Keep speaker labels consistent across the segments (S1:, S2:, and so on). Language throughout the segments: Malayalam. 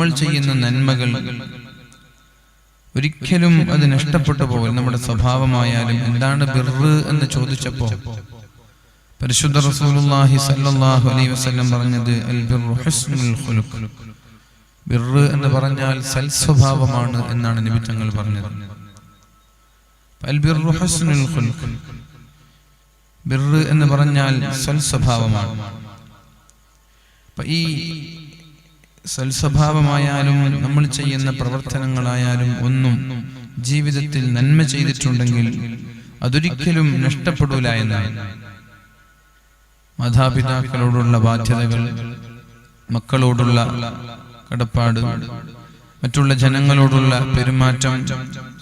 S1: നമ്മൾ ചെയ്യുന്ന നന്മകൾ. ഒരിക്കലും അത് നഷ്ടപ്പെട്ടു പോകും നമ്മുടെ സ്വഭാവമായാലും എന്താണ് ബിർറ് എന്ന് ചോദിച്ചപ്പോ പരിശുദ്ധ റസൂലുള്ളാഹി സല്ലല്ലാഹു അലൈഹി വസല്ലം പറഞ്ഞത് അൽ ബിർറു ഹുസ്നുൽ ഖുലുഖ് ബിർറ് എന്ന് പറഞ്ഞാൽ സൽ സ്വഭാവമാണ് എന്നാണ് നബി തങ്ങൾ പറഞ്ഞത്. അൽ ബിർറു ഹുസ്നുൽ ഖുലുഖ് ബിർറ് എന്ന് പറഞ്ഞാൽ സൽ സ്വഭാവമാണ് അപ്പോൾ ഈ സൽസ്വഭാവമായാലും നമ്മൾ ചെയ്യുന്ന പ്രവർത്തനങ്ങളായാലും ഒന്നും ജീവിതത്തിൽ നന്മ ചെയ്തിട്ടുണ്ടെങ്കിൽ അതൊരിക്കലും നഷ്ടപ്പെടൂല എന്നാണ്. മാതാപിതാക്കളോടുള്ള ബാധ്യതകൾ മക്കളോടുള്ള കടപ്പാട് മറ്റുള്ള ജനങ്ങളോടുള്ള പെരുമാറ്റം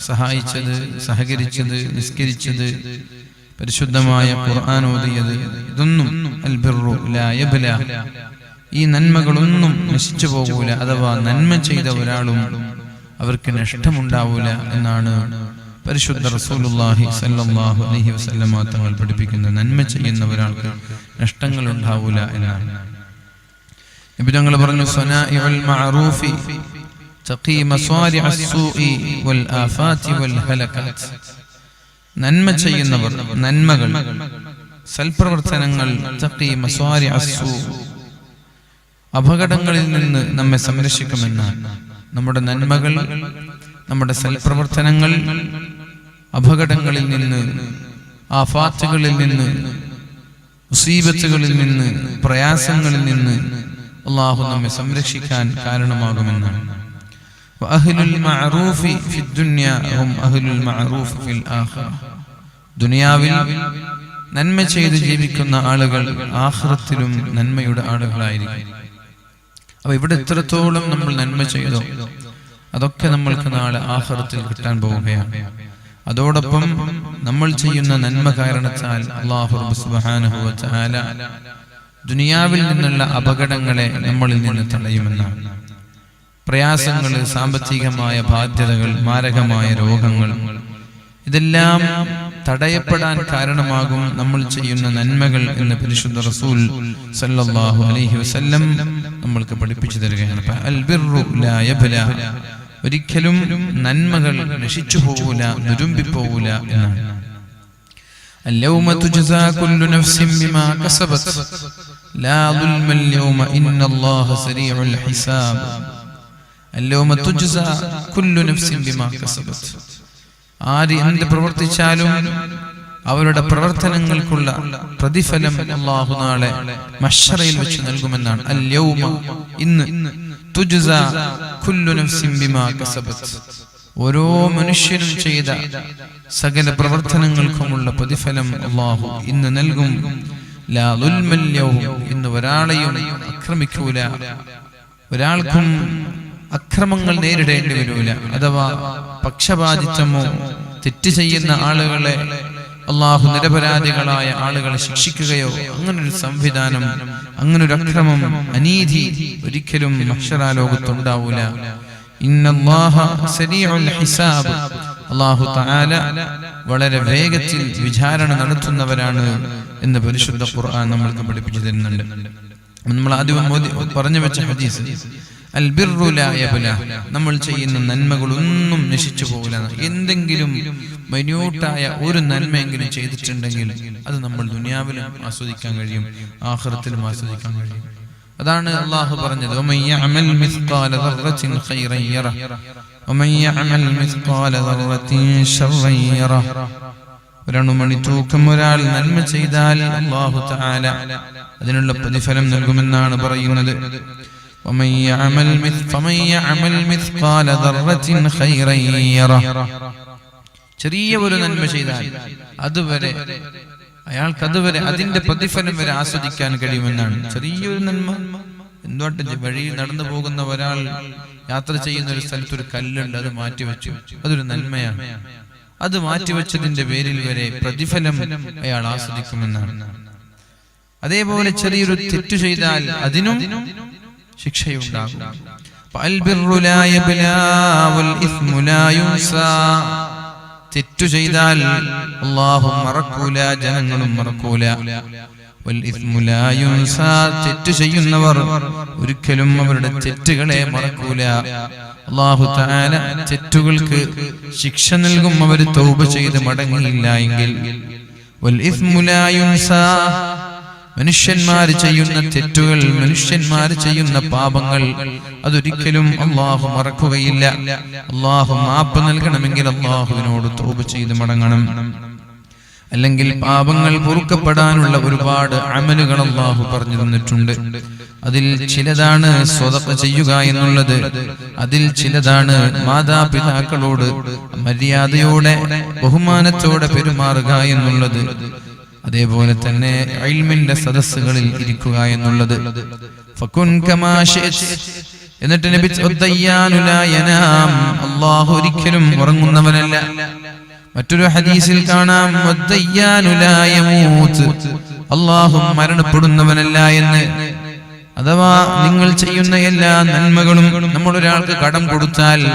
S1: സഹായിച്ചത് സഹകരിച്ചത് നിസ്കരിച്ചത് പരിശുദ്ധമായ ഖുർആൻ ഓതിയത് ഇതൊന്നും അൽബിറു ലാ യബ്ല. ഈ നന്മകളൊന്നും നശിച്ചു പോകൂല അഥവാ നന്മ ചെയ്ത ഒരാളും അവർക്ക് നഷ്ടമുണ്ടാവൂല എന്നാണ് പരിശുദ്ധ റസൂലുള്ളാഹി സല്ലല്ലാഹു അലൈഹി വസല്ലമ തങ്ങൾ പഠിപ്പിക്കുന്ന നന്മ ചെയ്യുന്ന ഒരാൾക്ക് നഷ്ടങ്ങൾ ഉണ്ടാവൂല എന്നാണ്. നബി തങ്ങൾ പറഞ്ഞു സനാഇഉൽ മഅറൂഫി തഖീമ മസ്വാരി അസ്സൂഇ വൽ ആഫാതി വൽ ഹലകത്ത് നന്മ ചെയ്യുന്നവർ നന്മകൾ സൽപ്രവർത്തനങ്ങൾ തഖീമ മസ്വാരി അസ്സൂ അപകടങ്ങളിൽ നിന്ന് നമ്മെ സംരക്ഷിക്കുമെന്ന് നമ്മുടെ നന്മകൾ നമ്മുടെ സൽപ്രവർത്തനങ്ങൾ അപകടങ്ങളിൽ നിന്ന് ആഫാറ്റുകളിൽ നിന്ന് മുസീബത്തുകളിൽ നിന്ന് പ്രയാസങ്ങളിൽ നിന്ന് അള്ളാഹു നമ്മെ സംരക്ഷിക്കാൻ കാരണമാകുമെന്നാണ്. ദുനിയാവിൽ നന്മ ചെയ്ത് ജീവിക്കുന്ന ആളുകൾ ആഹ്റത്തിലും നന്മയുടെ ആളുകളായിരിക്കും. അപ്പൊ ഇവിടെ എത്രത്തോളം നമ്മൾ നന്മ ചെയ്തോ? അതൊക്കെ നമ്മൾക്ക് നാളെ ആഹാരത്തിൽ കിട്ടാൻ പോവുകയാണ്. അതോടൊപ്പം നമ്മൾ ചെയ്യുന്ന നന്മ കാരണത്താൽ അള്ളാഹു ദുനിയാവിൽ നിന്നുള്ള അപകടങ്ങളെ നമ്മളിൽ നിന്ന് തടയുമെന്നാണ്. പ്രയാസങ്ങൾ സാമ്പത്തികമായ ബാധ്യതകൾ മാരകമായ രോഗങ്ങൾ ഇതെല്ലാം തടയപ്പെടാൻ കാരണമാകും നമ്മൾ ചെയ്യുന്ന നന്മകൾ എന്ന് പരിശുദ്ധ റസൂൽ സല്ലല്ലാഹു അലൈഹി വസല്ലം നമ്മൾക്ക് പഠിപ്പിച്ചു തരികയാണ് അപ്പൊ അൽ ബിർറു ലാ യബ്ല ഒരിക്കലും നന്മകൾ നശിച്ചു പോകൂല നുരുമ്പി പോകൂല എന്നാണ് اليوم تجزى كل نفس بما كسبت لا ظلم اليوم إن الله سريع الحساب اليوم تجزى كل نفس بما كسبت ആര് എന്ത് പ്രവർത്തിച്ചാലും അവരുടെ പ്രവർത്തനങ്ങൾക്കുള്ള പ്രതിഫലം അള്ളാഹു നാളെ മഷറയിൽ വെച്ച് നൽകുമെന്നാണ്. അല്യൗമ ഇന്ന് തുജ്സ കുല്ലു നഫ്സിൻ ബിമാ കസബത്ത്. ഓരോ മനുഷ്യനും ചെയ്ത സകല പ്രവർത്തനങ്ങൾക്കുമുള്ള പ്രതിഫലം അള്ളാഹു ഇന്ന് നൽകും. ഇന്ന് ഒരാളെയും ആക്രമിക്കൂല. ഒരാൾക്കും അക്രമങ്ങൾ നേരിടേണ്ടി വരൂല. അഥവാ പക്ഷപാതിത്വമോ തെറ്റ് ചെയ്യുന്ന ആളുകളെ അള്ളാഹു നിരപരാധികളായ ആളുകളെ ശിക്ഷിക്കുകയോ അങ്ങനൊരു സംവിധാനം അങ്ങനൊരു അക്രമം അനീതി ഒരിക്കലും അക്ഷരാലോകത്തുണ്ടാവൂല അള്ളാഹു തആല വളരെ വേഗത്തിൽ വിചാരണ നടത്തുന്നവരാണ് എന്ന് പരിശുദ്ധ ഖുർആൻ നമ്മൾക്ക് പഠിപ്പിച്ചു തരുന്നുണ്ട്. നമ്മൾ ആദ്യം പറഞ്ഞു വെച്ച ഹദീസ് നമ്മൾ ചെയ്യുന്ന നന്മകളൊന്നും നശിച്ചു പോകില്ല. എന്തെങ്കിലും മൈന്യൂട്ടായ ഒരു നന്മയെങ്കിലും ചെയ്തിട്ടുണ്ടെങ്കിൽ അത് നമ്മൾ ദുനിയാവിലും ആസ്വദിക്കാൻ കഴിയും. ആഹൃത്തിലും ആസ്വദിക്കാൻ കഴിയും. അതാണ് അള്ളാഹു പറഞ്ഞത്. ഒരണുമണി തൂക്കം ഒരാൾ നന്മ ചെയ്താൽ അള്ളാഹു തആല അതിനുള്ള പ്രതിഫലം നൽകുമെന്നാണ് പറയുന്നത്. ومن يعمل مث- فمن يعمل مثقال ذرة خيرا يره ചെറിയ ഒരു നന്മ ചെയ്താൽ അതുവരെ അയാൾക്ക് അതുവരെ അതിന്റെ പ്രതിഫലം വരെ ആസ്വദിക്കാൻ കഴിയുമെന്നാണ് ചെറിയൊരു നന്മ എന്തുകൊണ്ട് വഴിയിൽ നടന്നു പോകുന്ന ഒരാൾ യാത്ര ചെയ്യുന്ന ഒരു സ്ഥലത്ത് ഒരു കല്ലുണ്ട് അത് മാറ്റിവെച്ചു അതൊരു നന്മയാണ് അത് മാറ്റിവെച്ചതിന്റെ പേരിൽ വരെ പ്രതിഫലം അയാൾ ആസ്വദിക്കുമെന്നാണ് അതേപോലെ ചെറിയൊരു തെറ്റു ചെയ്താൽ അതിനും ശിക്ഷയുണ്ടാകും. തെറ്റു ചെയ്താൽ അള്ളാഹു മറക്കൂല ജനങ്ങളും മറക്കൂല. തെറ്റ് ചെയ്യുന്നവർ ഒരിക്കലും അവരുടെ തെറ്റുകളെ മറക്കൂല. അള്ളാഹു താല തെറ്റുകൾക്ക് ശിക്ഷ നൽകും. അവർ തൗബ ചെയ്ത് മടങ്ങിയില്ല എങ്കിൽ. മനുഷ്യന്മാർ ചെയ്യുന്ന തെറ്റുകൾ മനുഷ്യന്മാർ ചെയ്യുന്ന പാപങ്ങൾ അതൊരിക്കലും അള്ളാഹു മറക്കുകയില്ല. അള്ളാഹു മാപ്പ് നൽകണമെങ്കിൽ അള്ളാഹുവിനോട് തോപ് ചെയ്ത് മടങ്ങണം. അല്ലെങ്കിൽ പാപങ്ങൾ പൊറുക്കപ്പെടാനുള്ള ഒരുപാട് അമലുകൾ അള്ളാഹു പറഞ്ഞു തന്നിട്ടുണ്ട്. അതിൽ ചിലതാണ് സ്വതക്ക ചെയ്യുക എന്നുള്ളത്. അതിൽ ചിലതാണ് മാതാപിതാക്കളോട് മര്യാദയോടെ ബഹുമാനത്തോടെ പെരുമാറുക എന്നുള്ളത്. അതേപോലെ തന്നെ ഇൽമിന്റെ സദസ്സുകളിൽ ഇരിക്കുക എന്നുള്ളത്. എന്നിട്ട് നബി. അല്ലാഹു ഒരിക്കലും ഉറങ്ങുന്നവനല്ല. മറ്റൊരു ഹദീസിൽ കാണാം. അള്ളാഹു മരണപ്പെടുന്നവനല്ല എന്ന്. അഥവാ നിങ്ങൾ ചെയ്യുന്ന എല്ലാ നന്മകളും നമ്മൾ ഒരാൾക്ക് കടം കൊടുത്താൽ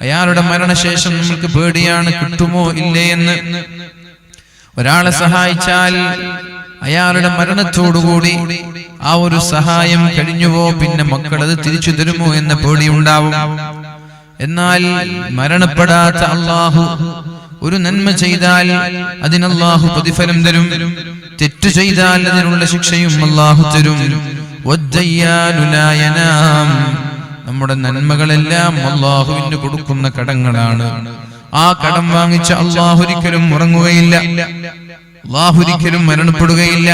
S1: അയാളുടെ മരണശേഷം നമുക്ക് പേടിയാണ് കിട്ടുമോ ഇല്ലേ എന്ന്. ഒരാളെ സഹായിച്ചാൽ അയാളുടെ മരണത്തോടുകൂടി ആ ഒരു സഹായം കഴിഞ്ഞുവോ? പിന്നെ മക്കൾ അത് തിരിച്ചു തരുമോ എന്ന പേടി ഉണ്ടാവും. എന്നാൽ മരണപ്പെടാത്ത അള്ളാഹു ഒരു നന്മ ചെയ്താൽ അതിന് അള്ളാഹു പ്രതിഫലം തരും. തെറ്റു ചെയ്താൽ അതിനുള്ള ശിക്ഷയും അള്ളാഹു തരും. നമ്മുടെ നന്മകളെല്ലാം അള്ളാഹുവിന് കൊടുക്കുന്ന കടങ്ങളാണ്. ആ കടം വാങ്ങിച്ച അള്ളാഹുരിക്കലും ഉറങ്ങുകയില്ല. അള്ളാഹുരിക്കലും മരണപ്പെടുകയില്ല.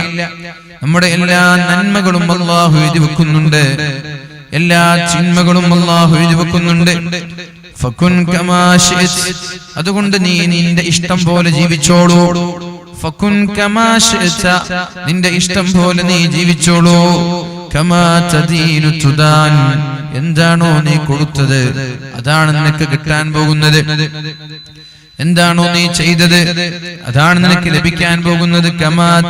S1: നമ്മുടെ എല്ലാ നന്മകളും അള്ളാഹു എഴുതി വെക്കുന്നുണ്ട്. എല്ലാ ചിന്മകളും അള്ളാഹു എഴുതി വെക്കുന്നുണ്ട്. അതുകൊണ്ട് നീ നിന്റെ ഇഷ്ടം പോലെ ജീവിച്ചോളൂ. ശിഅ്ത. നിന്റെ ഇഷ്ടം പോലെ നീ ജീവിച്ചോളൂ. കമാ തുദാൻ. എന്താണോ നീ കൊടുത്തത്? അതാണ് നിനക്ക് കിട്ടാൻ പോകുന്നത്. എന്താണോ നീ ചെയ്തത്? അതാണ് നിനക്ക് ലഭിക്കാൻ പോകുന്നത്. കമാ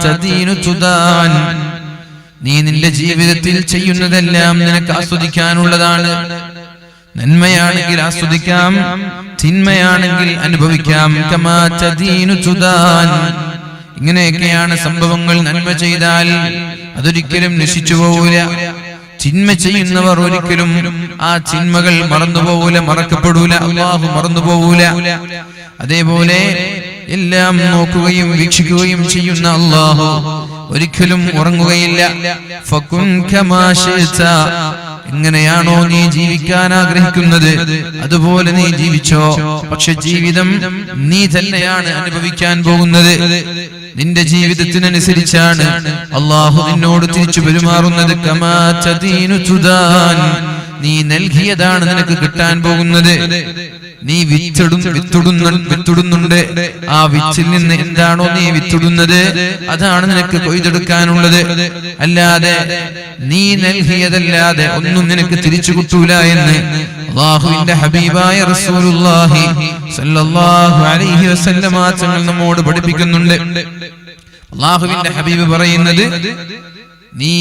S1: നീ നിന്റെ ജീവിതത്തിൽ ചെയ്യുന്നതെല്ലാം നിനക്ക് ആസ്വദിക്കാനുള്ളതാണ്. നന്മയാണെങ്കിൽ ആസ്വദിക്കാം തിന്മയാണെങ്കിൽ അനുഭവിക്കാം. കമാ ഇങ്ങനെയൊക്കെയാണ് സംഭവങ്ങൾ നന്മ ചെയ്താൽ അതൊരിക്കലും നശിച്ചു പോകൂല ചിന്മ ചെയ്യുന്നവർ ഒരിക്കലും ആ ചിന്മകൾ മറന്നുപോകൂല മറക്കപ്പെടൂല അള്ളാഹു മറന്നുപോകൂല അതേപോലെ എല്ലാം നോക്കുകയും വീക്ഷിക്കുകയും ചെയ്യുന്ന അള്ളാഹു ഒരിക്കലും ഉറങ്ങുകയില്ല. എങ്ങനെയാണോ നീ ജീവിക്കാൻ ആഗ്രഹിക്കുന്നത്? അതുപോലെ നീ ജീവിച്ചോ? പക്ഷെ ജീവിതം നീ തന്നെയാണ് അനുഭവിക്കാൻ പോകുന്നത്. നിന്റെ ജീവിതത്തിനനുസരിച്ചാണ് അള്ളാഹു നിന്നോട് തിരിച്ചു പെരുമാറുന്നത്. കമാ. നീ നൽകിയതാണ് നിനക്ക് കിട്ടാൻ പോകുന്നത്. നീ വിത്തിടും വിത്തിടുന്ന വിത്തിടുന്നുണ്ട്. ആ വിത്തിൽ നിന്ന് എന്താണോ നീ വിത്തിടുന്നത് അതാണ് നിനക്ക് കൊയ്തെടുക്കാനുള്ളത്. അല്ലാതെ നീ നൽകിയതല്ലാതെ ഒന്നും നിനക്ക് തിരിച്ചു കിട്ടൂല എന്ന് അള്ളാഹുവിന്റെ ഹബീബായ റസൂലുള്ളാഹി സല്ലല്ലാഹു അലൈഹി വസല്ലമ തങ്ങൾ നമ്മോട് പഠിപ്പിക്കുന്നുണ്ട്. അള്ളാഹുവിന്റെ ഹബീബ് പറയുന്നത് നീ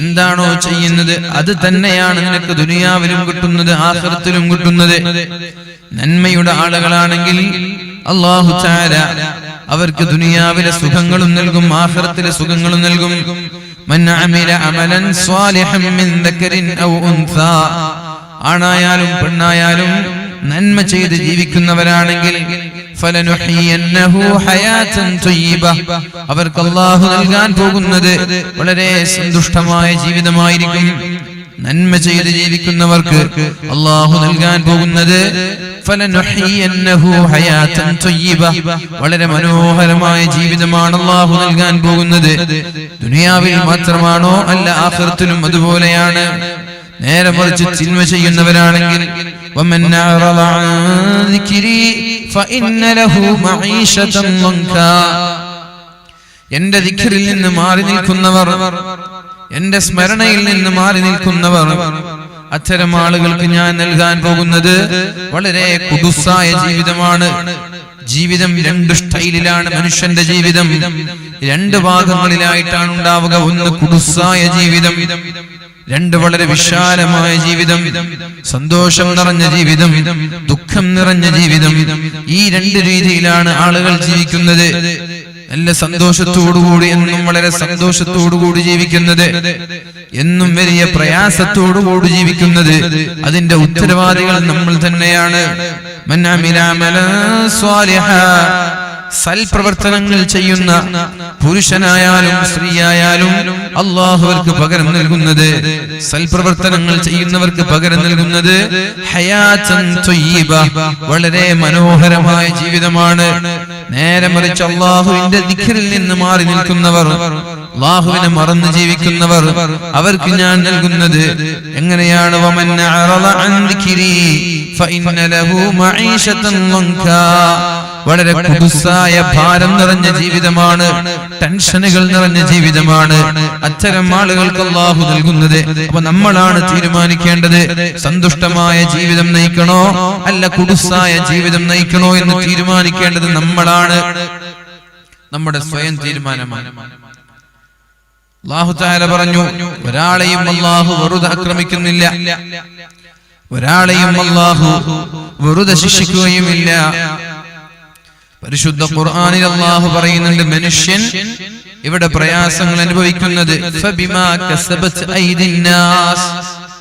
S1: എന്താണോ ചെയ്യുന്നത് അത് തന്നെയാണ് നിനക്ക് ദുനിയാവിലും കിട്ടുന്നത് ആഖിറത്തിലും കിട്ടുന്നത്. നന്മയുടെ ആളുകളാണെങ്കിൽ അള്ളാഹു ചാര അവർക്ക് ദുനിയാവിലെ സുഖങ്ങളും നൽകും ആഖിറത്തിലെ സുഖങ്ങളും നൽകും. ആണായാലും പെണ്ണായാലും നന്മ ചെയ്ത് ജീവിക്കുന്നവരാണെങ്കിൽ. അവർക്ക് അള്ളാഹു നൽകാൻ പോകുന്നത് വളരെ സന്തുഷ്ടമായ ജീവിതമായിരിക്കും. നന്മ ചെയ്ത് ജീവിക്കുന്നവർക്ക് അള്ളാഹു നൽകാൻ പോകുന്നത് വളരെ മനോഹരമായ ജീവിതമാണ് അള്ളാഹു നൽകാൻ പോകുന്നത്. ദുനിയാവിൽ മാത്രമാണോ അല്ല ആഹൃത്തിലും അതുപോലെയാണ്. നേരെ മറിച്ച് തിന്മ ചെയ്യുന്നവരാണെങ്കിൽ എന്റെ ദിഖിരിൽ നിന്ന് മാറി നിൽക്കുന്നവർ എന്റെ സ്മരണയിൽ നിന്ന് മാറി നിൽക്കുന്നവർ അത്തരം ആളുകൾക്ക് ഞാൻ നൽകാൻ പോകുന്നത് വളരെ കുടുസായ ജീവിതമാണ്. ജീവിതം രണ്ട് സ്റ്റൈലിലാണ് മനുഷ്യന്റെ ജീവിതം. രണ്ട് ഭാഗങ്ങളിലായിട്ടാണ് ഉണ്ടാവുക ഒന്ന് കുടുസായ ജീവിതം രണ്ട് വളരെ വിശാലമായ ജീവിതം സന്തോഷം നിറഞ്ഞ ജീവിതം ദുഃഖം നിറഞ്ഞ ജീവിതം. ഈ രണ്ട് രീതിയിലാണ് ആളുകൾ ജീവിക്കുന്നത്. നല്ല സന്തോഷത്തോടുകൂടി എന്നും വളരെ സന്തോഷത്തോടുകൂടി ജീവിക്കുന്നത്. എന്നും വലിയ പ്രയാസത്തോടുകൂടി ജീവിക്കുന്നത് അതിന്റെ ഉത്തരവാദികൾ നമ്മൾ തന്നെയാണ്. സൽപ്രവർത്തനങ്ങൾ ചെയ്യുന്ന പുരുഷനായാലും സ്ത്രീയായാലും അള്ളാഹുവർക്ക് പകരം നൽകുന്നത്. സൽപ്രവർത്തനങ്ങൾ ചെയ്യുന്നവർക്ക് പകരം നൽകുന്നത്. വളരെ മനോഹരമായ ജീവിതമാണ്. നേരെ മറിച്ച് അള്ളാഹുവിന്റെ ദിഖിറിൽ നിന്ന് മാറി നിൽക്കുന്നവർ അള്ളാഹുവിനെ മറന്ന് ജീവിക്കുന്നവർ അവർക്ക് ഞാൻ നൽകുന്നത് എങ്ങനെയാണ്? വമൻ വളരെ കുടുസായ ഭാരം നിറഞ്ഞ ജീവിതമാണ്. ടെൻഷനുകൾ നിറഞ്ഞ ജീവിതമാണ്. അത്തരം ആളുകൾക്ക് അള്ളാഹു നൽകുന്നത്. അപ്പൊ നമ്മളാണ് തീരുമാനിക്കേണ്ടത്. സന്തുഷ്ടമായ ജീവിതം നയിക്കണോ? അല്ല കുടുസായ ജീവിതം നയിക്കണോ എന്ന് തീരുമാനിക്കേണ്ടത് നമ്മളാണ്. നമ്മുടെ സ്വയം തീരുമാനമാണ്. അള്ളാഹു താല പറഞ്ഞു ഒരാളെയും അള്ളാഹു വെറുതെ ആക്രമിക്കുന്നില്ല. ഒരാളെയും അള്ളാഹു വെറുതെ ശിക്ഷിക്കുകയുമില്ല. പരിശുദ്ധ ഖുർആനിൽ അള്ളാഹു പറയുന്നുണ്ട് മനുഷ്യൻ ഇവിടെ പ്രയാസങ്ങൾ അനുഭവിക്കുന്നത്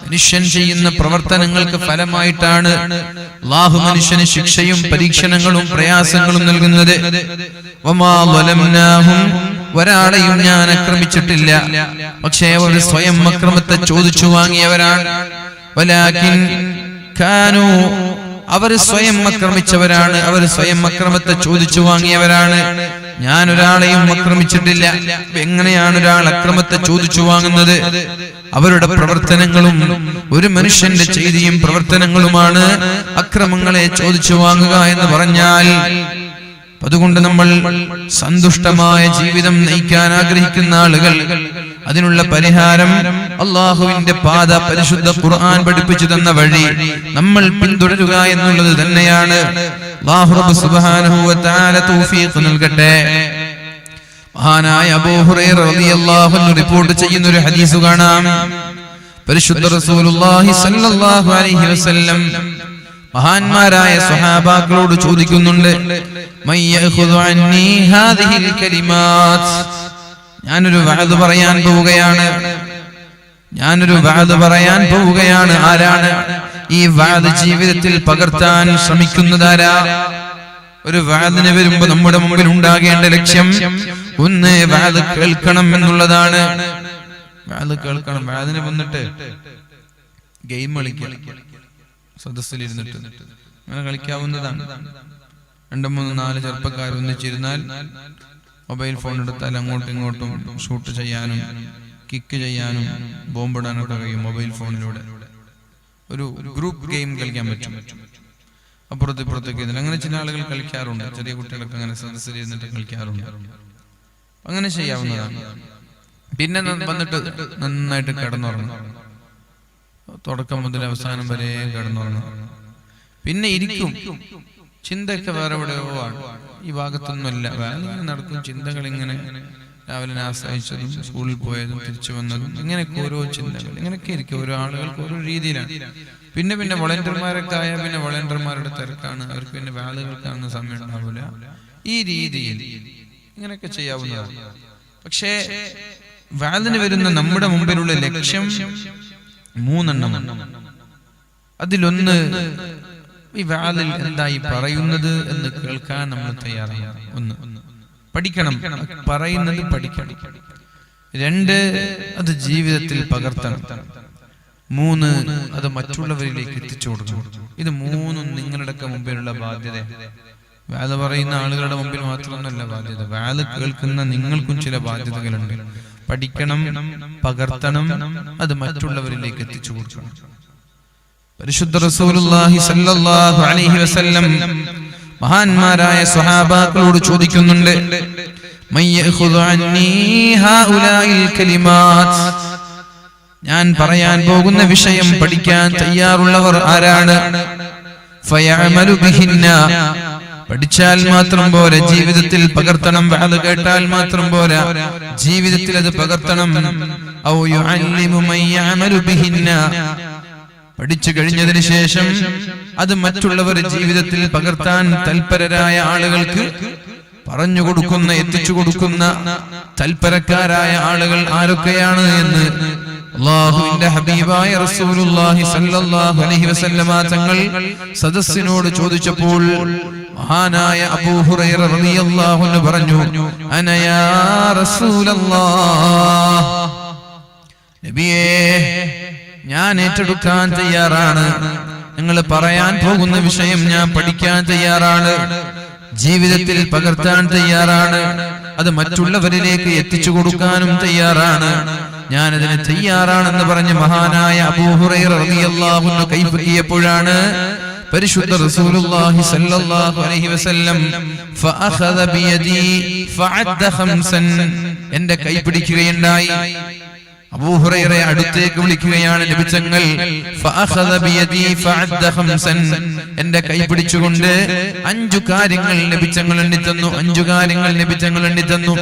S1: മനുഷ്യൻ ചെയ്യുന്ന പ്രവർത്തനങ്ങൾക്ക് ഫലമായിട്ടാണ് അള്ളാഹു മനുഷ്യന് ശിക്ഷയും പരീക്ഷണങ്ങളും പ്രയാസങ്ങളും നൽകുന്നത്. ഒരാളെയും ഞാൻ ആക്രമിച്ചിട്ടില്ല. പക്ഷേ അവർ സ്വയം അക്രമത്തെ ചോദിച്ചു വാങ്ങിയവരാണ്. അവർ സ്വയം അക്രമിച്ചവരാണ്. അവർ സ്വയം അക്രമത്തെ ചോദിച്ചു വാങ്ങിയവരാണ്. ഞാൻ ഒരാളെയും അക്രമിച്ചിട്ടില്ല. എങ്ങനെയാണ് ഒരാൾ അക്രമത്തെ ചോദിച്ചു വാങ്ങുന്നത്? അവരുടെ പ്രവർത്തനങ്ങളും ഒരു മനുഷ്യന്റെ ചെയ്തിയും പ്രവർത്തനങ്ങളുമാണ് അക്രമങ്ങളെ ചോദിച്ചു വാങ്ങുക എന്ന് പറഞ്ഞാൽ അതുകൊണ്ട് നമ്മൾ സന്തുഷ്ടമായ ജീവിതം നയിക്കാൻ ആഗ്രഹിക്കുന്ന ആളുകൾ. അതിനുള്ള പരിഹാരം അള്ളാഹുവിന്റെ പാത പരിശുദ്ധ ഖുർആൻ പഠിപ്പിച്ചു തന്ന വഴി നമ്മൾ പിന്തുടരുക എന്നുള്ളത് തന്നെയാണ്. നൽകട്ടെ. മഹാനായ അബൂ ഹുറൈറ റളിയല്ലാഹു അൻഹു റിപ്പോർട്ട് ചെയ്യുന്ന ഒരു ഹദീസ് കാണാം. പരിശുദ്ധ റസൂലുള്ളാഹി സ്വല്ലല്ലാഹു അലൈഹി വസല്ലം മഹാന്മാരായ സ്വഹാബാക്കളോട് ചോദിക്കുന്നുണ്ട് മൻ യഖുദു അന്നി ഹാദിഹിൽ കലിമാത്ത്? ഞാനൊരു വഅദ് പറയാൻ പോവുകയാണ്. ഞാനൊരു വഅദ് പറയാൻ പോവുകയാണ്. ആരാണ്? ഈ വഅദ് ജീവിതത്തിൽ പകർത്താൻ ശ്രമിക്കുന്നതാരാ? ഒരു വാദിന് വരുമ്പോ നമ്മുടെ മുമ്പിൽ ഉണ്ടാകേണ്ട ലക്ഷ്യം ഒന്ന് വാത് കേൾക്കണം എന്നുള്ളതാണ്. വാത് കേൾക്കണം. വാദിന് വന്നിട്ട് ഗെയിം കളിക്കണം സദസ്സിലിരുന്നിട്ട് അങ്ങനെ കളിക്കാവുന്നതാണ്. രണ്ടു മൂന്ന് നാല് ചെറുപ്പക്കാർ ഒന്നിച്ചിരുന്നാൽ മൊബൈൽ ഫോൺ എടുത്താൽ അങ്ങോട്ടും ഇങ്ങോട്ടും ഷൂട്ട് ചെയ്യാനും കിക്ക് ചെയ്യാനും ബോംബിടാനൊക്കെ കഴിയും മൊബൈൽ ഫോണിലൂടെ. ഒരു ഗ്രൂപ്പ് ഗെയിം കളിക്കാൻ പറ്റും. അപ്പുറത്ത് ഇപ്പുറത്തേക്ക് ഇതിൽ അങ്ങനെ ചില ആളുകൾ കളിക്കാറുണ്ട്. ചെറിയ കുട്ടികളൊക്കെ അങ്ങനെ സദസ്സിൽ ഇരുന്നിട്ട് കളിക്കാറുണ്ട്. അങ്ങനെ ചെയ്യാവുന്നതാണ്. പിന്നെ വന്നിട്ട് നന്നായിട്ട് കിടന്നുറങ്ങും. തുടക്കം മുതൽ അവസാനം വരെ കിടന്നുറങ്ങും. പിന്നെ ഇരിക്കും. ചിന്തയൊക്കെ വേറെ എവിടെയോ ആണ്. ഈ ഭാഗത്തൊന്നുമല്ല. വേറെ നടക്കും ചിന്തകൾ ഇങ്ങനെ രാവിലെ ആശ്രയിച്ചതും സ്കൂളിൽ പോയതും തിരിച്ചു വന്നതും ഇങ്ങനെയൊക്കെ ഓരോ ചിന്തകൾ. ഇങ്ങനെയൊക്കെ ഇരിക്കും. ഓരോ ആളുകൾക്ക് ഓരോ രീതിയിലാണ്. പിന്നെ പിന്നെ വളണ്ടിയർമാരൊക്കെ ആയാൽ പിന്നെ വളണ്ടിയർമാരുടെ തിരക്കാണ്. അവർക്ക് പിന്നെ വാളുകൾക്കാണ് സമയം ഉണ്ടാവില്ല. ഈ രീതിയിൽ ഇങ്ങനെയൊക്കെ ചെയ്യാവുന്നതാണ്. പക്ഷേ വാലിന് വരുന്ന നമ്മുടെ മുമ്പിലുള്ള ലക്ഷ്യം മൂന്നെണ്ണം അതിലൊന്ന് ഈ വാലിൽ എന്തായി പറയുന്നത് എന്ന് കേൾക്കാൻ നമ്മൾ തയ്യാറാണ്. ഒന്ന് പഠിക്കണം. പറയുന്നത് പഠിക്കണം. രണ്ട് അത് ജീവിതത്തിൽ പകർത്തണം. മൂന്ന് അത് മറ്റുള്ളവരിലേക്ക് എത്തിച്ചു കൊടുക്കണം. ഇത് മൂന്നും നിങ്ങളുടെ മുമ്പിലുള്ള ബാധ്യത. വാല പറയുന്ന ആളുകളുടെ മുമ്പിൽ മാത്രമൊന്നുമല്ല ബാധ്യത. വാല കേൾക്കുന്ന നിങ്ങൾക്കും ചില ബാധ്യതകളുണ്ട്. പഠിക്കണം പകർത്തണം അത് മറ്റുള്ളവരിലേക്ക് എത്തിച്ചു കൊടുക്കണം. പരിശുദ്ധ റസൂലുള്ളാഹി സല്ലല്ലാഹു അലൈഹി വസല്ലം മഹാന്മാരായ സ്വഹാബാക്കളോട് ചോദിക്കുന്നുണ്ട് ഞാൻ പറയാൻ പോകുന്ന വിഷയം പഠിക്കാൻ തയ്യാറുള്ളവർ ആരാണ്? പഠിച്ചാൽ മാത്രം പോരാ ജീവിതത്തിൽ പകർത്തണം. അത് കേട്ടാൽ മാത്രം പോരാ ജീവിതത്തിൽ അത് പകർത്തണം. ഔ പഠിച്ചു കഴിഞ്ഞതിന് ശേഷം അത് മറ്റുള്ളവർ ജീവിതത്തിൽ പകർത്താൻ തൽപരരായ ആളുകൾക്ക് പറഞ്ഞു കൊടുക്കുന്ന എത്തിച്ചു കൊടുക്കുന്ന തൽപരക്കാരായ ആളുകൾ ആരൊക്കെയാണ് എന്ന് അള്ളാഹുവിന്റെ ഹബീബായ റസൂലുള്ളാഹി സല്ലല്ലാഹു അലൈഹി വസല്ലമ തങ്ങൾ സദസ്സിനോട് ചോദിച്ചപ്പോൾ മഹാനായ അബൂ റളിയല്ലാഹു അൻഹു പറഞ്ഞു അനയാ റസൂലല്ലാഹ്. നബിയേ ഞാൻ ഏറ്റെടുക്കാൻ തയ്യാറാണ്. നിങ്ങൾ പറയാൻ പോകുന്ന വിഷയം ഞാൻ പഠിക്കാൻ തയ്യാറാണ്. ജീവിതത്തിൽ പകർത്താൻ തയ്യാറാണ്. അത് മറ്റുള്ളവരിലേക്ക് എത്തിച്ചു കൊടുക്കാനും തയ്യാറാണ്. ഞാൻ അതിന് തയ്യാറാണെന്ന് പറഞ്ഞ് മഹാനായ അബൂഹുറൈറ റളിയല്ലാഹു അൻഹു കൈപ്പറ്റിയപ്പോഴാണ് പരിശുദ്ധ റസൂലുള്ളാഹി സ്വല്ലല്ലാഹു അലൈഹി വസല്ലം ഫഅഖദ ബിയദി ഫഅദ്ദ ഖംസൻ എന്റെ കൈ പിടിക്കുകയുണ്ടായി. അബൂഹുറൈറെ അടുത്തേക്ക് വിളിക്കുകയാണ് ലഭിച്ചങ്ങൾ എന്റെ കൈ പിടിച്ചുകൊണ്ട് അഞ്ചു കാര്യങ്ങൾ ലഭിച്ചങ്ങൾ എണ്ണി തന്നു അഞ്ചു കാര്യങ്ങൾ ലഭിച്ചങ്ങൾ എണ്ണി തന്നു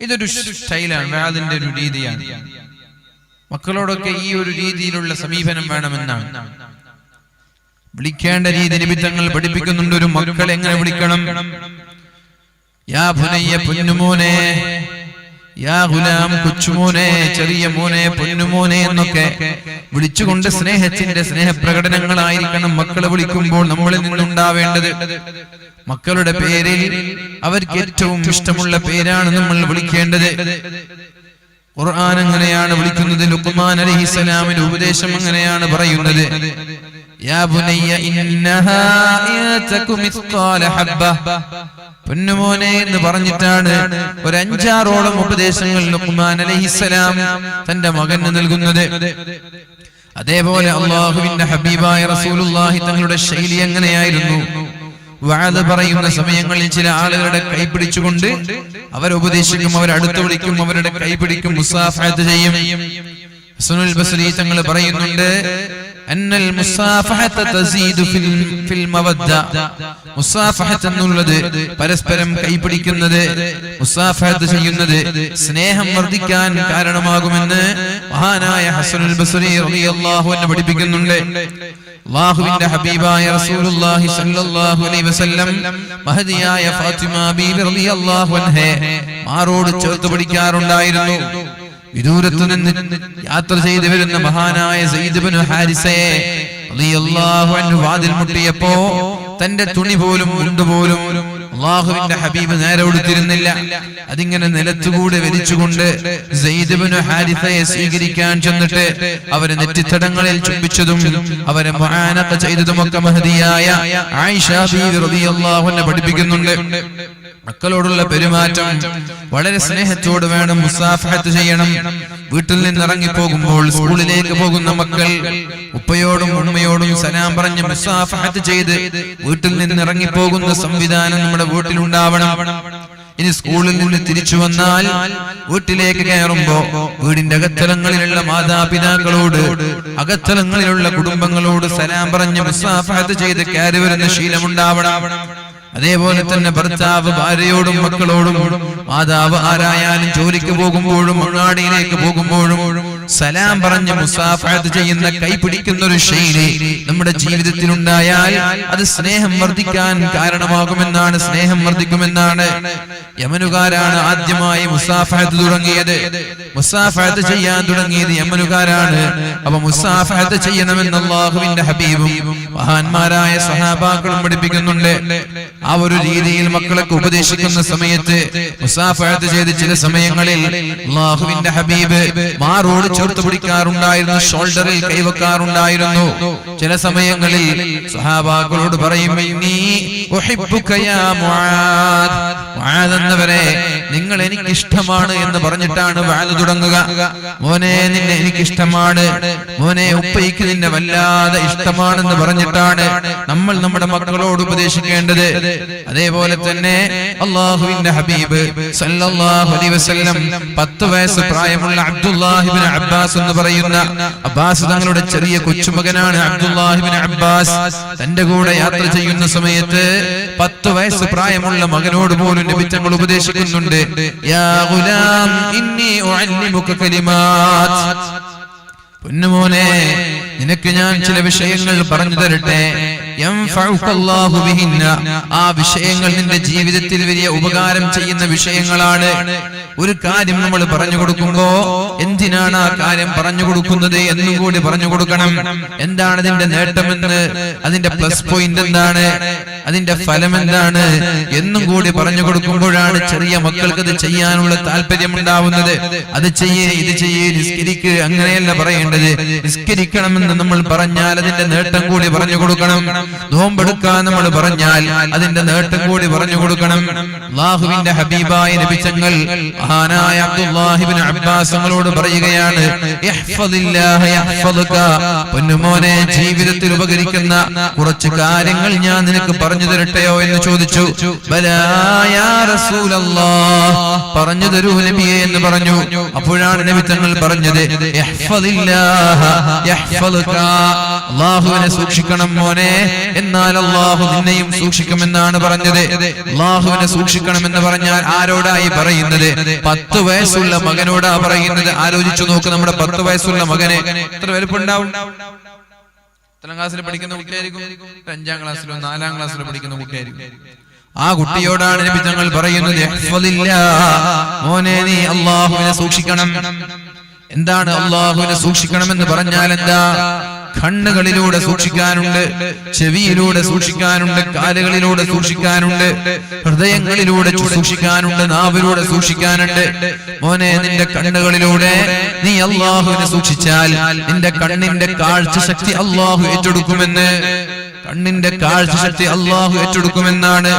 S1: ഇതൊരു സ്റ്റൈലാണ് അതിന്റെ ഒരു രീതിയാണ്. മക്കളോടൊക്കെ ഈ ഒരു രീതിയിലുള്ള സമീപനം വേണമെന്നാണ്. വിളിക്കേണ്ട രീതി നിമിത്തങ്ങൾ പഠിപ്പിക്കുന്നുണ്ട്. ഒരു മക്കൾ എങ്ങനെ വിളിക്കണം? യാ ഭുനയ്യ പൊന്നുമോനെ കൊച്ചുമോനെ ചെറിയ മോനെ പൊന്നുമോനെ എന്നൊക്കെ വിളിച്ചുകൊണ്ട് സ്നേഹത്തിന്റെ സ്നേഹപ്രകടനങ്ങളായിരിക്കണം മക്കളെ വിളിക്കുമ്പോൾ നമ്മളിൽ നിന്നുണ്ടാവേണ്ടത്. മക്കളുടെ പേരിൽ അവർക്ക് ഏറ്റവും ഇഷ്ടമുള്ള പേരാണ് നമ്മൾ വിളിക്കേണ്ടത്. ഖുർആൻ അങ്ങനെയാണ് വിളിക്കുന്നത്. ലുക്മാൻ അലഹിസ്സലാമിന്റെ ഉപദേശം അങ്ങനെയാണ് പറയുന്നത്. പൊന്നുമോനെ എന്ന് പറഞ്ഞിട്ടാണ് ഒരു അഞ്ചാറോളം ഉപദേശങ്ങൾ ലുക്മാൻ അലൈഹിസ്സലാം തന്റെ മകന് നൽകുന്നത്. അതേപോലെ അള്ളാഹുവിന്റെ ഹബീബായ റസൂലുള്ളാഹി തങ്ങളുടെ ശൈലി എങ്ങനെയായിരുന്നു? വാത് പറയുന്ന സമയങ്ങളിൽ ചില ആളുകളുടെ കൈ പിടിച്ചുകൊണ്ട് അവരുപദേശിക്കും അവരടുത്ത് വിളിക്കും അവരുടെ കൈ പിടിക്കും മുസാഫാത്ത് ചെയ്യും. ഹസനുൽ ബസ്രി തങ്ങൾ പറയുന്നുണ്ട് അന്നൽ മുസാഫഹത തസീദു ഫിൽ ഫിൽ മവദ്ദ മുസാഫഹത്ത് എന്നുള്ളത് പരസ്പരം കൈപിടിക്കുന്നത് മുസാഫഹത്ത് ചെയ്യുന്നത് സ്നേഹം വർദ്ധിക്കാൻ കാരണമാകുമെന്ന് മഹാനായ ഹസനുൽ ബസ്രി റളിയല്ലാഹു അൻഹു പഠിപ്പിക്കുന്നുണ്ട്. അള്ളാഹുവിന്റെ ഹബീബായ റസൂലുള്ളാഹി സ്വല്ലല്ലാഹു അലൈഹി വസല്ലം മഹദിയായ ഫാത്തിമ ബീബി റളിയല്ലാഹു അൻഹയെ മാറോട് ചേർത്ത് പിടിക്കാറുണ്ടായിരുന്നു വിദൂരത്തു നിന്ന് യാത്ര ചെയ്തു വരുന്ന മഹാനായ സയ്യിദ്ബിൻ ഹാരിസയെ വാതിൽ മുട്ടിയപ്പോ തന്റെ തുണി പോലും മുണ്ടുപോലും അള്ളാഹുവിന്റെ ഹബീബ് നേരെ കൊടുത്തിരുന്നില്ല. അതിങ്ങനെ നിലത്തുകൂടെ വലിച്ചുകൊണ്ട് ഹാരിസയെ സ്വീകരിക്കാൻ ചെന്നിട്ട് അവരെ നെറ്റിത്തടങ്ങളിൽ ചുംബിച്ചതും അവരെ ചെയ്തതുമൊക്കെ മഹതിയായ ആയിഷ ബീവി റളിയല്ലാഹു അൻഹ പഠിപ്പിക്കുന്നുണ്ട്. മക്കളോടുള്ള പെരുമാറ്റം വളരെ സ്നേഹത്തോട് വേണം മുസാഫഹത്ത് ചെയ്യണം. വീട്ടിൽ നിന്ന് ഇറങ്ങിപ്പോകുമ്പോൾ സ്കൂളിലേക്ക് പോകുന്ന മക്കൾ ഉപ്പയോടും ഉമ്മയോടും സലാം പറഞ്ഞ് മുസാഫഹത്ത് ചെയ്ത് വീട്ടിൽ നിന്ന് ഇറങ്ങിപ്പോകുന്ന സംവിധാനം നമ്മുടെ വീട്ടിലുണ്ടാവണം. ഇനി സ്കൂളിൽ നിന്ന് തിരിച്ചു വന്നാൽ വീട്ടിലേക്ക് കയറുമ്പോ വീടിന്റെ അകത്തലങ്ങളിലുള്ള മാതാപിതാക്കളോട് അകത്തലങ്ങളിലുള്ള കുടുംബങ്ങളോട് സലാം പറഞ്ഞ് മുസാഫഹത്ത് ചെയ്ത് കയറി വരുന്ന ശീലമുണ്ടാവണം. അതേപോലെ തന്നെ ഭർത്താവ് ഭാര്യയോടും മക്കളോടും മാതാവ് ആരായാലും ജോലിക്ക് പോകുമ്പോഴും അങ്ങാടിയിലേക്ക് പോകുമ്പോഴും സലാം പറഞ്ഞ് മുസാഫത്ത് ചെയ്യുന്ന കൈ പിടിക്കുന്ന ഒരു ശൈലി നമ്മുടെ ജീവിതത്തിൽ ഉണ്ടായാൽ അത് സ്നേഹം വർദ്ധിക്കാൻ കാരണമാകുമെന്നാണ് സ്നേഹം വർദ്ധിക്കുമെന്നാണ് യമനുകാരാണ് ആദ്യമായി മുസാഫത്ത് തുടങ്ങിയത്. മുസാഫത്ത് ചെയ്യാൻ തുടങ്ങിയത് യമനുകാരാണ്. അപ്പൊ മുസാഫത്ത് ചെയ്യണമെന്ന് അള്ളാഹുവിന്റെ ഹബീബും മഹാന്മാരായ സഹാബാക്കളും പഠിപ്പിക്കുന്നുണ്ട്. ആ ഒരു രീതിയിൽ മക്കളൊക്കെ ഉപദേശിക്കുന്ന സമയത്ത് മുസാഫത്ത് ചെയ്ത് ചില സമയങ്ങളിൽ അള്ളാഹുവിന്റെ ഹബീബ് മാറോട് ചേർത്ത് പിടിക്കാറുണ്ടായിരുന്നു ഷോൾഡറിൽ കൈവെക്കാറുണ്ടായിരുന്നു. ചില സമയങ്ങളിൽ സഹാബാക്കളോട് പറയും നിങ്ങൾ എനിക്ക് ഇഷ്ടമാണ് എന്ന് പറഞ്ഞിട്ടാണ് വാഴ തുടങ്ങുക. മോനെ നിന്നെ എനിക്ക് ഇഷ്ടമാണ് മോനെ ഉപ്പയ്ക്ക് നിന്നെ വല്ലാതെ ഇഷ്ടമാണെന്ന് പറഞ്ഞിട്ടാണ് നമ്മൾ നമ്മുടെ മക്കളോട് ഉപദേശിക്കേണ്ടത്. അതേപോലെ തന്നെ അള്ളാഹുവിന്റെ ഹബീബ് സല്ലല്ലാഹു അലൈഹി വസല്ലം പത്ത് വയസ്സ് പ്രായമുള്ള അബ്ദുല്ലാഹിബിൻ അബ്ബാസ് എന്ന് പറയുന്ന അബ്ബാസ് തങ്ങളുടെ ചെറിയ കൊച്ചുമകനാണ് അബ്ദുല്ലാഹിബിൻ അബ്ബാസ്. തന്റെ കൂടെ യാത്ര ചെയ്യുന്ന സമയത്ത് പത്ത് വയസ്സ് പ്രായമുള്ള മകനോട് പോലും നബിത്തങ്ങൾ ഉപദേശിക്കുന്നുണ്ട്. യാ ഗുലാം ഇന്നി കലിമാത്ത്. പൊന്നുമോനെ നിനക്ക് ഞാൻ ചില വിഷയങ്ങൾ പറഞ്ഞു തരട്ടെ. ആ വിഷയങ്ങൾ നിന്റെ ജീവിതത്തിൽ വലിയ ഉപകാരം ചെയ്യുന്ന വിഷയങ്ങളാണ്. ഒരു കാര്യം നമ്മൾ പറഞ്ഞു കൊടുക്കുമ്പോ എന്തിനാണ് ആ കാര്യം പറഞ്ഞു കൊടുക്കുന്നത് എന്നും കൂടി പറഞ്ഞു കൊടുക്കണം. എന്താണ് അതിന്റെ നേട്ടമെന്ന്? അതിന്റെ പ്ലസ് പോയിന്റ് എന്താണ്? അതിന്റെ ഫലം എന്താണ്? എന്നും കൂടി പറഞ്ഞു കൊടുക്കുമ്പോഴാണ് ചെറിയ മക്കൾക്ക് അത് ചെയ്യാനുള്ള താല്പര്യം ഉണ്ടാവുന്നത് അത് ചെയ്യേ ഇത് ചെയ്യേ നിസ്കരിക്ക് അങ്ങനെയല്ല പറയേണ്ടത്. നിസ്കരിക്കണമെന്ന് നമ്മൾ പറഞ്ഞാൽ അതിന്റെ നേട്ടം കൂടി പറഞ്ഞു കൊടുക്കണം. നോമ്പെടുക്കാൻ നമ്മൾ പറഞ്ഞാൽ അതിന്റെ നേട്ടം കൂടി പറഞ്ഞു കൊടുക്കണം. അള്ളാഹുവിന്റെ ഹബീബായ ലഭിച്ചങ്ങൾ മഹാനായ അബ്ദുല്ലാഹിബിൻ അബ്ബാസ് തങ്ങളോട് പറയുകയാണ്. പൊന്നുമോനെ ജീവിതത്തിൽ ഉപകരിക്കുന്ന കുറച്ച് കാര്യങ്ങൾ ഞാൻ നിനക്ക് പറഞ്ഞു തരട്ടെയോ എന്ന് ചോദിച്ചു. "ബലാ യാ പറഞ്ഞു തരൂ നബിയെ എന്ന് പറഞ്ഞു. അപ്പോഴാണ് നബി തങ്ങൾ പറഞ്ഞത്. അള്ളാഹുവിനെ സൂക്ഷിക്കണം മോനെ. എന്നാൽ അള്ളാഹു നിന്നെയും സൂക്ഷിക്കുമെന്നാണ് പറഞ്ഞത്. അള്ളാഹുവിനെ സൂക്ഷിക്കണമെന്ന് പറഞ്ഞാൽ ആരോടായി പറയുന്നത്? പത്ത് വയസ്സുള്ള മകനോടാ പറയുന്നത്? ആലോചിച്ചു നോക്ക് നമ്മുടെ പത്ത് വയസ്സുള്ള മകനെ. എത്ര വലുപ്പുണ്ടാവും? എത്രാം ക്ലാസ്സിൽ പഠിക്കുന്ന കുട്ടിയായിരിക്കും? അഞ്ചാം ക്ലാസ്സിലോ നാലാം ക്ലാസ്സിലോ പഠിക്കുന്ന കുട്ടിയായിരിക്കും. ആ കുട്ടിയോടാണ് നബി തങ്ങൾ പറയുന്നത്. മോനെ നീ അള്ളാഹുവിനെ സൂക്ഷിക്കണം. എന്താണ് അള്ളാഹുവിനെ സൂക്ഷിക്കണമെന്ന് പറഞ്ഞാൽ എന്താ? കണ്ണുകളിലൂടെ സൂക്ഷിക്കാനുണ്ട് ചെവിയിലൂടെ സൂക്ഷിക്കാനുണ്ട് കാലുകളിലൂടെ സൂക്ഷിക്കാനുണ്ട് ഹൃദയങ്ങളിലൂടെ സൂക്ഷിക്കാനുണ്ട് നാവിലൂടെ സൂക്ഷിക്കാനുണ്ട്. മോനെ നിന്റെ കണ്ണുകളിലൂടെ നീ അള്ളാഹുവിനെ സൂക്ഷിച്ചാൽ നിന്റെ കണ്ണിന്റെ കാഴ്ച ശക്തി അള്ളാഹു ഏറ്റെടുക്കുമെന്ന് കണ്ണിന്റെ കാഴ്ച ശക്തി അള്ളാഹു ഏറ്റെടുക്കുമെന്നാണ്.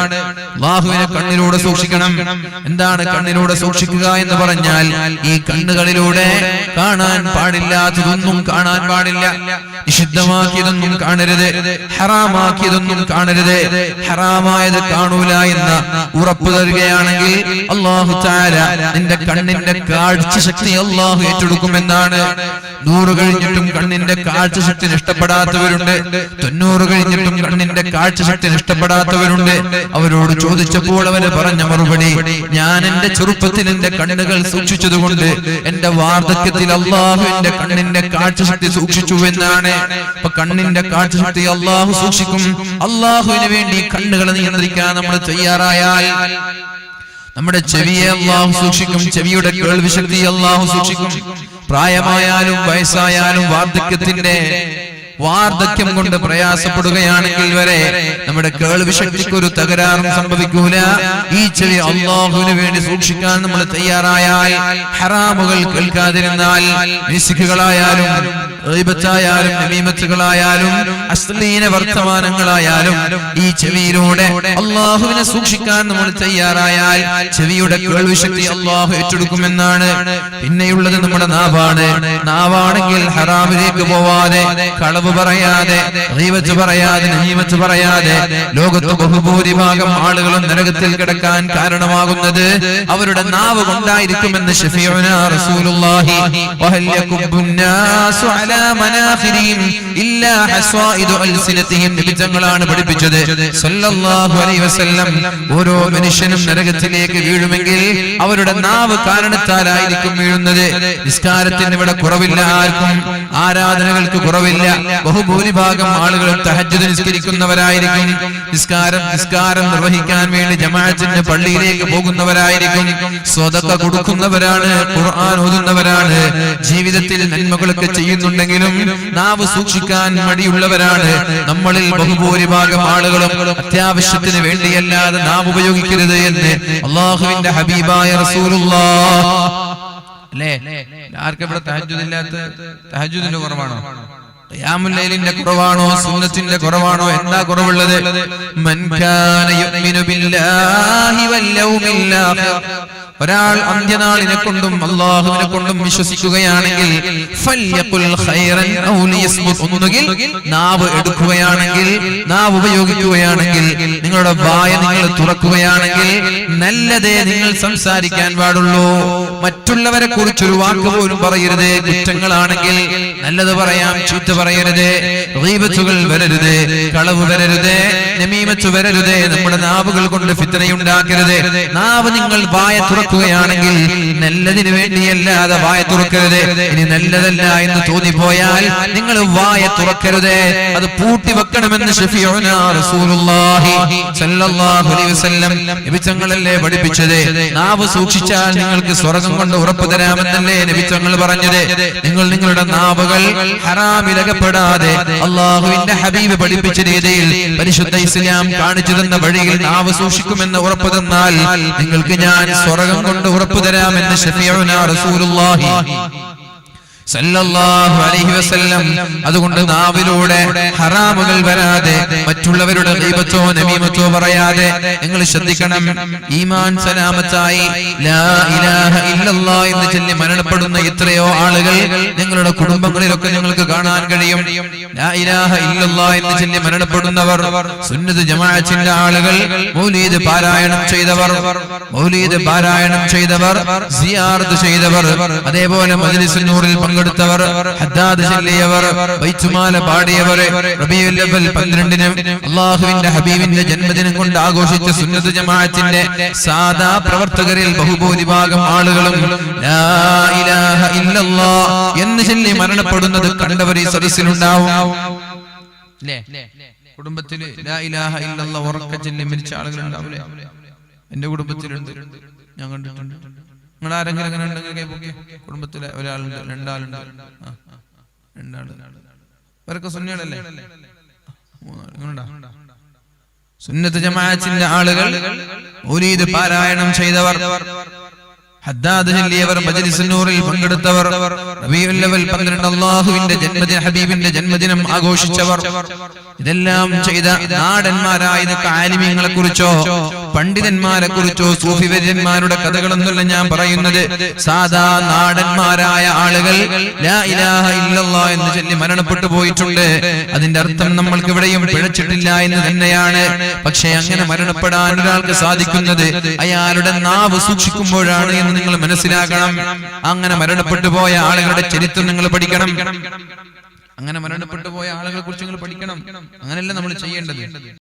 S1: അള്ളാഹുവിനെ കണ്ണിലൂടെ സൂക്ഷിക്കണം. എന്താണ് കണ്ണിലൂടെ സൂക്ഷിക്കുക എന്ന് പറഞ്ഞാൽ ഈ കണ്ണുകളിലൂടെ കാണാൻ പാടില്ലാത്തതൊന്നും കാണാൻ പാടില്ല. നിഷിദ്ധമാക്കിയതൊന്നും കാണരുത്. ഹറാമാക്കിയതൊന്നും കാണരുത്. ഹറാമായത് കാണൂല എന്ന ഉറപ്പ് തരികയാണെങ്കിൽ അള്ളാഹു താര നിന്റെ കണ്ണിന്റെ കാഴ്ച ശക്തി അള്ളാഹു ഏറ്റെടുക്കുമെന്നാണ്. നൂറ് കഴിഞ്ഞിട്ടും കണ്ണിന്റെ കാഴ്ച ശക്തി നഷ്ടപ്പെടാത്തവരുണ്ട്. തൊണ്ണൂറ് കഴിഞ്ഞിട്ടും കണ്ണിന്റെ കാഴ്ചശക്തി നഷ്ടപ്പെടാത്തവരുണ്ട്. അവരോട് ചോദിച്ചപ്പോൾ അവർ പറഞ്ഞ മറുപടി ഞാൻ എന്റെ ചെറുപ്പത്തിൽ എന്റെ കണ്ണുകൾ സൂക്ഷിച്ചതുകൊണ്ട് എന്റെ വാർദ്ധക്യത്തിൽ അള്ളാഹു എന്റെ കണ്ണിന്റെ കാഴ്ചശക്തി സൂക്ഷിച്ചു എന്നാണ്. അപ്പൊ കണ്ണിന്റെ കാഴ്ചശക്തി അള്ളാഹു സൂക്ഷിക്കും. അള്ളാഹുവിന് വേണ്ടി കണ്ണുകളെ നിയന്ത്രിക്കാൻ നമ്മൾ തയ്യാറായാൽ നമ്മുടെ ചെവിയെ അള്ളാഹു സൂക്ഷിക്കും. ചെവിയുടെ കേൾവിശക്തി അള്ളാഹു സൂക്ഷിക്കും. പ്രായമായാലും വയസ്സായാലും വാർദ്ധക്യത്തിന്റെ വാർദ്ധക്യം കൊണ്ട് പ്രയാസപ്പെടുകയാണെങ്കിൽ വരെ നമ്മുടെ കേൾവി ശക്തിക്ക് ഒരു തകരാറും സംഭവിക്കൂല. ഈ ചെവി അള്ളാഹുവിന് വേണ്ടി സൂക്ഷിക്കാൻ നമ്മൾ തയ്യാറായാൽ ഹറാമുകൾ കേൾക്കാതിരുന്നാൽ മ്യൂസിക്കുകളായാലും ഗീബത്തായാലും നമീമത്തുകളായാലും അശ്ലീന വർത്തമാനങ്ങളായാലും ഈ ചെവിയിലൂടെ അള്ളാഹുവിനെ സൂക്ഷിക്കാൻ നമ്മൾ തയ്യാറായാൽ ചെവിയുടെ കേൾവിശക്തി അള്ളാഹു ഏറ്റെടുക്കുമെന്നാണ് പിന്നെയുള്ളത് നമ്മുടെ നാവാണ്. നാവാണെങ്കിൽ ഹറാമിലേക്ക് പോവാതെ കളവ് പറയാതെ റീവത്ത് പറയാതെ നമീമത്ത് പറയാതെ ലോകത്ത് ബഹുഭൂരിഭാഗം ആളുകളും നരകത്തിൽ കിടക്കാൻ കാരണമാകുന്നത് അവരുടെ നാവ് കൊണ്ടായിരിക്കുമെന്ന് ഷഫീഉന റസൂലുള്ളാഹി വഹൽ യകുബ്ബു നിമിത്തങ്ങളാണ് പഠിപ്പിച്ചത്. ഓരോ മനുഷ്യനും നരകത്തിലേക്ക് വീഴുമെങ്കിൽ അവരുടെ നാവ് കാരണത്താലായിരിക്കും വീഴുന്നത്. നിസ്കാരത്തിന് ഇവിടെ കുറവില്ല ആർക്കും. ആരാധനകൾക്ക് കുറവില്ല. ബഹുഭൂരിഭാഗം ആളുകൾ തഹജ്ജുദ് നിസ്കരിക്കുന്നവരായിരിക്കും. നിസ്കാരം നിസ്കാരം നിർവഹിക്കാൻ വേണ്ടി ജമാഅത്തിന്റെ പള്ളിയിലേക്ക് പോകുന്നവരായിരിക്കും. സ്വതക്ക കൊടുക്കുന്നവരാണ് ഖുർആൻ ഓതുന്നവരാണ്. ജീവിതത്തിൽ നന്മകളൊക്കെ ചെയ്യുന്നുണ്ട് ചെയ്യുന്നുണ്ടെങ്കിലും നാവ് സൂക്ഷിക്കാൻ മടിയുള്ളവരാണ്. നമ്മളിൽ ബഹുഭൂരിഭാഗം ആളുകളും അത്യാവശ്യത്തിന് വേണ്ടിയല്ലാതെ നാവ് ഉപയോഗിക്കരുത് എന്ന് അള്ളാഹുവിന്റെ ഹബീബായ റസൂലുള്ളാഹ് അല്ലേ? ആർക്കും ഇവിടെ തഹജ്ജുദില്ലാത്ത തഹജ്ജുദിന്റെ കുറവാണോ? ഖിയാമുല്ലൈലിന്റെ കുറവാണോ? സുന്നത്തിന്റെ കുറവാണോ? എന്താ കുറവുള്ളത്? മൻ ഒരാൾ അന്ത്യനാളിനെ കൊണ്ടും അള്ളാഹുവിനെ കൊണ്ടും വിശ്വസിക്കുകയാണെങ്കിൽ. ഒന്നുകിൽ നാവ് എടുക്കുകയാണെങ്കിൽ നാവ് ഉപയോഗിക്കുകയാണെങ്കിൽ നിങ്ങളുടെ വായ നിങ്ങൾ തുറക്കുകയാണെങ്കിൽ നല്ലതേ നിങ്ങൾ സംസാരിക്കാൻ പാടുള്ളൂ. മറ്റുള്ളവരെ കുറിച്ചൊരു വാക്ക് പോലും പറയരുത്. കുറ്റങ്ങളാണെങ്കിൽ നല്ലത് പറയാം ചീത്ത പറയരുത്. റീബത്തുകൾ വരരുത് കളവ് വരരുത്. നമീമത്ത് വരരുത്. നമ്മുടെ നാവുകൾ കൊണ്ട് ഫിത്തനയുണ്ടാക്കരുത്. നാവ് നിങ്ങൾ വായ തുറക്കുക തുറക്കുകയാണെങ്കിൽ നല്ലതിനു വേണ്ടിയല്ലാതെ വായ തുറക്കരുത്. ഇനി നല്ലതല്ല എന്ന് തോന്നിപ്പോയാൽ നിങ്ങൾ വായ തുറക്കരുത്. അത് പൂട്ടി വെക്കണമെന്ന് നബിച്ചങ്ങളല്ലേ പഠിപ്പിച്ചത്. നാവ് സൂക്ഷിച്ചാൽ നിങ്ങൾക്ക് സ്വർഗം കൊണ്ട് ഉറപ്പ് തരാമെന്നല്ലേ നബിച്ചങ്ങൾ പറഞ്ഞത്. നിങ്ങൾ നിങ്ങളുടെ നാവുകൾ ഹറാമിലകപ്പെടാതെ അള്ളാഹുവിന്റെ ഹബീബ് പഠിപ്പിച്ച രീതിയിൽ പരിശുദ്ധ ഇസ്ലാം കാണിച്ചു തന്ന വഴിയിൽ നാവ് സൂക്ഷിക്കുമെന്ന് ഉറപ്പ് തന്നാൽ നിങ്ങൾക്ക് ഞാൻ സ്വർഗം കൊണ്ട് ഉറപ്പ് തരാമെന്ന് റസൂലുള്ളാഹി അലൈഹി വസല്ലം. അതുകൊണ്ട് നാവിലൂടെ ഹറാമുകൾ വരാതെ മറ്റുള്ളവരുടെ ഗീബത്തോ നമീമത്തോ പറയാതെ നിങ്ങൾ ശ്രദ്ധിക്കണം. ഈമാൻ സലാമത്തായി. ലാ ഇലാഹ എന്ന് ചൊല്ലി മരണപ്പെടുന്ന എത്രയോ ആളുകൾ നിങ്ങളുടെ കുടുംബങ്ങളിലൊക്കെ നിങ്ങൾക്ക് കാണാൻ കഴിയും. എന്ന് ചൊല്ലി മരണപ്പെടുന്നവർ സുന്നത്ത് ജമാഅത്തിന്റെ ആളുകൾ മൗലീദ് പാരായണം ചെയ്തവർ മൗലീദ് പാരായണം ചെയ്തവർ സിയാറത്ത് ചെയ്തവർ അതേപോലെ മജ്ലിസുൻ നൂറിൽ പങ്കെടുത്തവർ ഹദ്ദാദ് ചൊല്ലിയവർ വൈച്ചുമാല പാടിയവർ റബീഉൽ അവൽ 12 അള്ളാഹുവിന്റെ ഹബീബിന്റെ ജന്മദിനം കൊണ്ട് ആഘോഷിച്ച സുന്നത്ത് ജമാഅത്തിന്റെ സാദാ പ്രവർത്തകരിൽ ബഹുഭൂരിഭാഗം ആളുകളും എന്ന് ചൊല്ലി മരണപ്പെടുന്നത് കണ്ടവർ ഈ സദസ്സിലുണ്ടാവും. ല്ലേ? കുടുംബത്തിൽ ലാ ഇലാഹ ഇല്ലല്ലാഹ് ഉറക്ക ചൊല്ലി മരിച്ച ആളുകളുണ്ടാവില്ലേ എന്റെ കുടുംബത്തിലുണ്ട്. ഞാൻ കണ്ടിട്ടുണ്ട്. നിങ്ങൾ ആരെങ്കിലും അങ്ങനെ ഉണ്ടെങ്കിൽ. കുടുംബത്തിലെ ഒരാളുണ്ട്. രണ്ടാളുണ്ട്. രണ്ടാൾ. ഇവരൊക്കെ സുന്നികളല്ലേ? മൂന്നാളുണ്ടാ സുന്നത്ത് ജമാഅത്തിന്റെ ആളുകൾ മൗലീദ് പാരായണം ചെയ്തവർ ഹദ്ദാദ് ചൊല്ലിയവർ മജ്ലിസുൻ നൂറിൽ പങ്കെടുത്തവർ റബീഉൽ 12 അല്ലാഹുവിന്റെ ജന്മദിന ഹബീബിന്റെ ജന്മദിനം ആഘോഷിച്ചവർ. ഇതെല്ലാം ചെയ്ത നാടന്മാരായ ഇതൊക്കെ ആലിമീങ്ങളെ കുറിച്ചോ പണ്ഡിതന്മാരെ കുറിച്ചോ സൂഫിവര്യന്മാരുടെ കഥകളൊന്നുമല്ല ഞാൻ പറയുന്നത്. സാധാ നാടന്മാരായ ആളുകൾ എന്ന് ചൊല്ലി മരണപ്പെട്ടു പോയിട്ടുണ്ട്. അതിന്റെ അർത്ഥം നമ്മൾക്ക് ഇവിടെയും പിഴച്ചിട്ടില്ല എന്ന് തന്നെയാണ്. പക്ഷെ അങ്ങനെ മരണപ്പെടാൻ ഒരാൾക്ക് സാധിക്കുന്നത് അയാളുടെ നാവ് സൂക്ഷിക്കുമ്പോഴാണ് എന്ന് നിങ്ങൾ മനസ്സിലാക്കണം. അങ്ങനെ മരണപ്പെട്ടു പോയ ആളുകളുടെ ചരിത്രം നിങ്ങൾ പഠിക്കണം. അങ്ങനെ മരണപ്പെട്ടു പോയ ആളുകളെ കുറിച്ച് നിങ്ങൾ പഠിക്കണം. അങ്ങനെയല്ല നമ്മൾ ചെയ്യേണ്ടത്?